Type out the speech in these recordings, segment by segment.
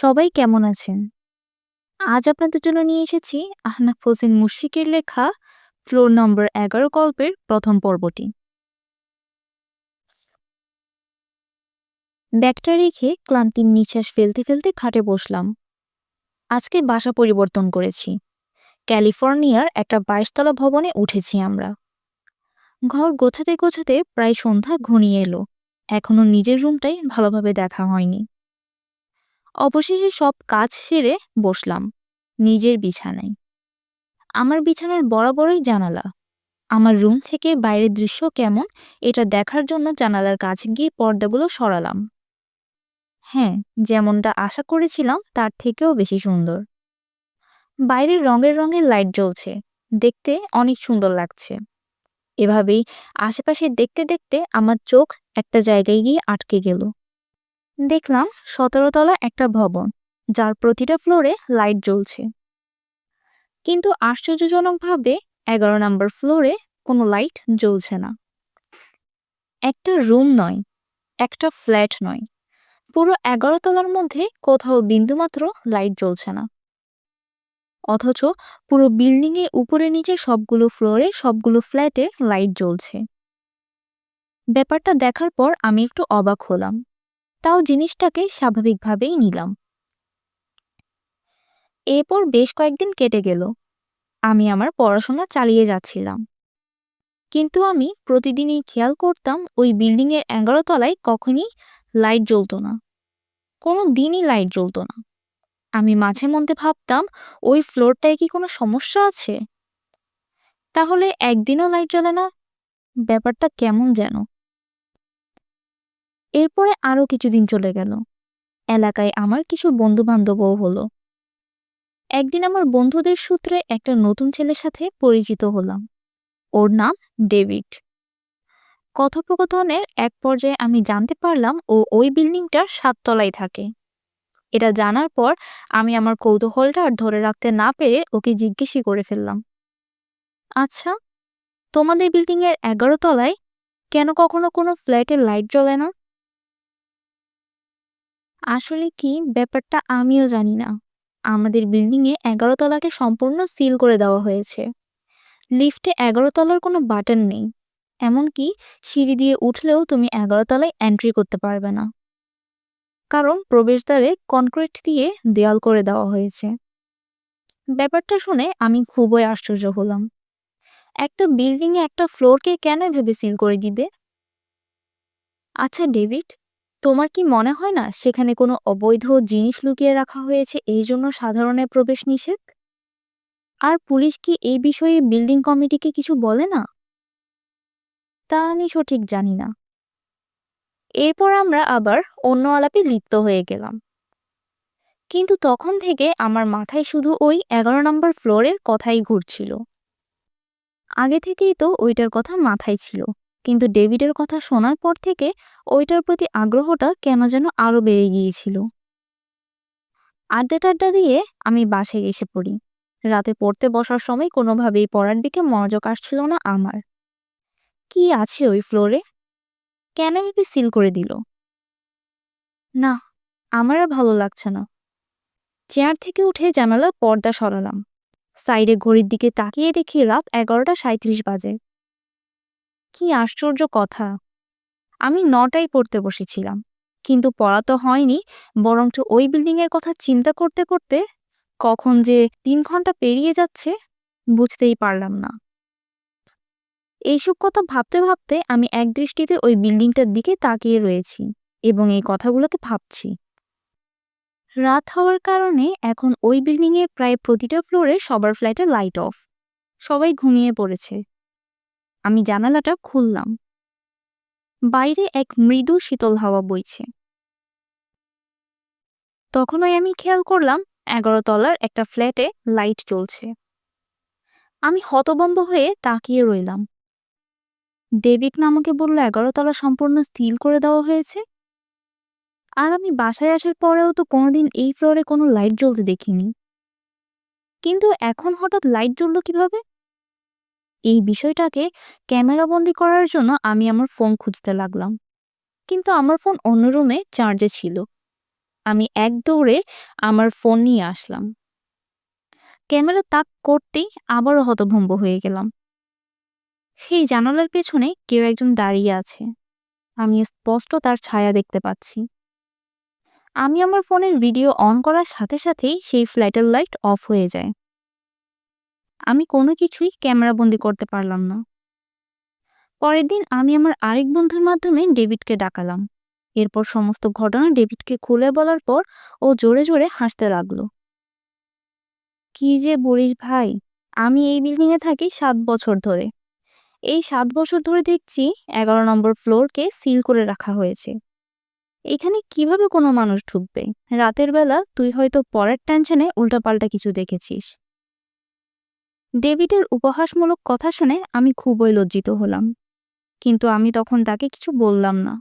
সবাই কেমন আছেন? আজ আপনাদের জন্য নিয়ে এসেছি আহনাফ হোসেন মুশফিকের লেখা ফ্লোর নম্বর ১১ গল্পের প্রথম পর্বটি। ব্যাগটা রেখে ক্লান্তির নিঃশ্বাস ফেলতে ফেলতে খাটে বসলাম। আজকে বাসা পরিবর্তন করেছি। ক্যালিফোর্নিয়ার একটা বাইশতলা ভবনে উঠেছি আমরা। ঘর গোছাতে গোছাতে প্রায় সন্ধ্যা ঘনিয়ে এলো। এখনও নিজের রুমটাই ভালোভাবে দেখা হয়নি। অবশেষে সব কাজ সেরে বসলাম, নিজের বিছানায়। আমার বিছানার বরাবরই জানালা। আমার রুম থেকে বাইরের দৃশ্য কেমন, এটা দেখার জন্য জানালার কাছে গিয়ে পর্দাগুলো সরালাম। হ্যাঁ যেমনটা আশা করেছিলাম, তার থেকেও বেশি সুন্দর। বাইরের রঙের রঙের লাইট জ্বলছে, দেখতে অনেক সুন্দর লাগছে। এভাবেই আশেপাশে দেখতে দেখতে আমার চোখ একটা জায়গায় গিয়ে আটকে গেল। দেখলাম সতেরো তলা একটা ভবন, যার প্রতিটা ফ্লোরে লাইট জ্বলছে। কিন্তু আশ্চর্যজনকভাবে এগারো নম্বর ফ্লোরে কোনো লাইট জ্বলছে না। একটা রুম নয়, একটা ফ্ল্যাট নয়, পুরো এগারো তলার মধ্যে কোথাও বিন্দুমাত্র লাইট জ্বলছে না। অথচ পুরো বিল্ডিংয়ে উপরে নিচে সবগুলো ফ্লোরে সবগুলো ফ্ল্যাটে লাইট জ্বলছে। ব্যাপারটা দেখার পর আমি একটু অবাক হলাম। তাও জিনিসটাকে স্বাভাবিকভাবেই নিলাম। এরপর বেশ কয়েকদিন কেটে গেল। আমি আমার পড়াশোনা চালিয়ে যাচ্ছিলাম। কিন্তু আমি প্রতিদিনই খেয়াল করতাম ওই বিল্ডিংয়ের এগারো তলায় কখনই লাইট জ্বলতো না। কোনো দিনই লাইট জ্বলতো না। আমি মাঝে মধ্যে ভাবতাম, ওই ফ্লোরটায় কি কোনো সমস্যা আছে? তাহলে একদিনও লাইট জ্বলে না? ব্যাপারটা কেমন যেন। এরপরে আরও কিছুদিন চলে গেল। এলাকায় আমার কিছু বন্ধু বান্ধবও হলো। একদিন আমার বন্ধুদের সূত্রে একটা নতুন ছেলের সাথে পরিচিত হলাম। ওর নাম ডেভিড। কথোপকথনের এক পর্যায়ে আমি জানতে পারলাম ও ওই বিল্ডিংটার সাততলায় থাকে। এটা জানার পর আমি আমার কৌতূহলটা আর ধরে রাখতে না পেরে ওকে জিজ্ঞেসই করে ফেললাম। আচ্ছা তোমাদের বিল্ডিংয়ের এগারো তলায় কেন কখনো কোনো ফ্ল্যাটে লাইট জ্বলে না? আসলে কি ব্যাপারটা আমিও জানি না। আমাদের বিল্ডিংয়ে এগারো তলাকে সম্পূর্ণ সিল করে দেওয়া হয়েছে। লিফটে এগারো তলার কোনো বাটন নেই। এমনকি সিঁড়ি দিয়ে উঠলেও তুমি এগারো তলায় এন্ট্রি করতে পারবে না। কারণ প্রবেশদ্বারে কনক্রিট দিয়ে দেয়াল করে দেওয়া হয়েছে। ব্যাপারটা শুনে আমি খুবই আশ্চর্য হলাম। একটা বিল্ডিংয়ে একটা ফ্লোরকে কেন ভেবে সিল করে দিবে? আচ্ছা ডেভিড তোমার কি মনে হয় না সেখানে কোনো অবৈধ জিনিস লুকিয়ে রাখা হয়েছে এই জন্য সাধারণের প্রবেশ নিষেধ? আর পুলিশ কি এই বিষয়ে বিল্ডিং কমিটিকে কিছু বলে না? তা আমি সঠিক জানি না। এরপর আমরা আবার অন্য আলাপে লিপ্ত হয়ে গেলাম। কিন্তু তখন থেকে আমার মাথায় শুধু ওই এগারো নম্বর ফ্লোরের কথাই ঘুরছিল। আগে থেকেই তো ওইটার কথা মাথায় ছিল। কিন্তু ডেভিডের কথা শোনার পর থেকে ওইটার প্রতি আগ্রহটা কেন যেন আরও বেড়ে গিয়েছিল। আড্ডা টাড্ডা দিয়ে আমি বাসায় এসে পড়ি। রাতে পড়তে বসার সময় কোনোভাবেই পড়ার দিকে মনোযোগ আসছিল না আমার। কি আছে ওই ফ্লোরে? কেন ভেবে সিল করে দিল? না, আমার আর ভালো লাগছে না। চেয়ার থেকে উঠে জানালার পর্দা সরালাম। সাইডে ঘড়ির দিকে তাকিয়ে দেখি রাত এগারোটা সাঁত্রিশ বাজে। কি আশ্চর্য কথা। আমি নটায় পড়তে বসেছিলাম, কিন্তু পড়া তো হয়নি, বরঞ্চ ওই বিল্ডিংয়ের কথা চিন্তা করতে করতে কখন যে তিন ঘণ্টা পেরিয়ে যাচ্ছে বুঝতেই পারলাম না। এইসব কথা ভাবতে ভাবতে আমি একদৃষ্টিতে ওই বিল্ডিংটার দিকে তাকিয়ে রয়েছি এবং এই কথাগুলোকে ভাবছি। রাত হওয়ার কারণে এখন ওই বিল্ডিংয়ের প্রায় প্রতিটা ফ্লোরে সবার ফ্ল্যাটে লাইট অফ। সবাই ঘুমিয়ে পড়েছে। আমি জানালাটা খুললাম। বাইরে এক মৃদু শীতল হাওয়া বইছে। তখনই আমি খেয়াল করলাম এগারো তলার একটা ফ্ল্যাটে লাইট চলছে আমি হতবম্ব হয়ে তাকিয়ে রইলাম। ডেভিড আমাকে বলল, এগারো তলা সম্পূর্ণ স্থির করে দেওয়া হয়েছে। আর আমি বাসায় আসার পরেও তো কোনোদিন এই ফ্লোরে কোনো লাইট জ্বলতে দেখিনি। কিন্তু এখন হঠাৎ লাইট জ্বলল কীভাবে? এই বিষয়টাকে ক্যামেরাবন্দি করার জন্য আমি আমার ফোন খুঁজতে লাগলাম। কিন্তু আমার ফোন অন্য রুমে চার্জে ছিল। আমি এক দৌড়ে আমার ফোন নিয়ে আসলাম। ক্যামেরা তাক করতেই আবারও হতভম্ব হয়ে গেলাম। সেই জানালার পেছনে কেউ একজন দাঁড়িয়ে আছে। আমি স্পষ্ট তার ছায়া দেখতে পাচ্ছি। আমি আমার ফোনের ভিডিও অন করার সাথে সাথেই সেই ফ্ল্যাটের লাইট অফ হয়ে যায়। আমি কোনো কিছুই ক্যামেরাবন্দি করতে পারলাম না। পরের দিন আমি আমার আরেক বন্ধুর মাধ্যমে ডেভিডকে ডাকালাম। এরপর সমস্ত ঘটনা ডেভিডকে খুলে বলার পর ও জোরে জোরে হাসতে লাগল। কি যে বলিস ভাই, আমি এই বিল্ডিংয়ে থাকি সাত বছর ধরে। এই সাত বছর ধরে দেখছি এগারো নম্বর ফ্লোরকে সিল করে রাখা হয়েছে। এখানে কীভাবে কোনো মানুষ ঢুকবে? রাতের বেলা তুই হয়তো পরের টেনশনে উল্টাপাল্টা কিছু দেখেছিস। ডেভিডের উপহাসমূলক কথা শুনে আমি খুবই লজ্জিত হলাম। কিন্তু আমি তখন তাকে কিছু বললাম না।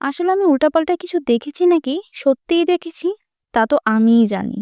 আসলে আমি উল্টাপাল্টা কিছু দেখেছি নাকি? সত্যিই দেখেছি? তা তো আমিই জানি।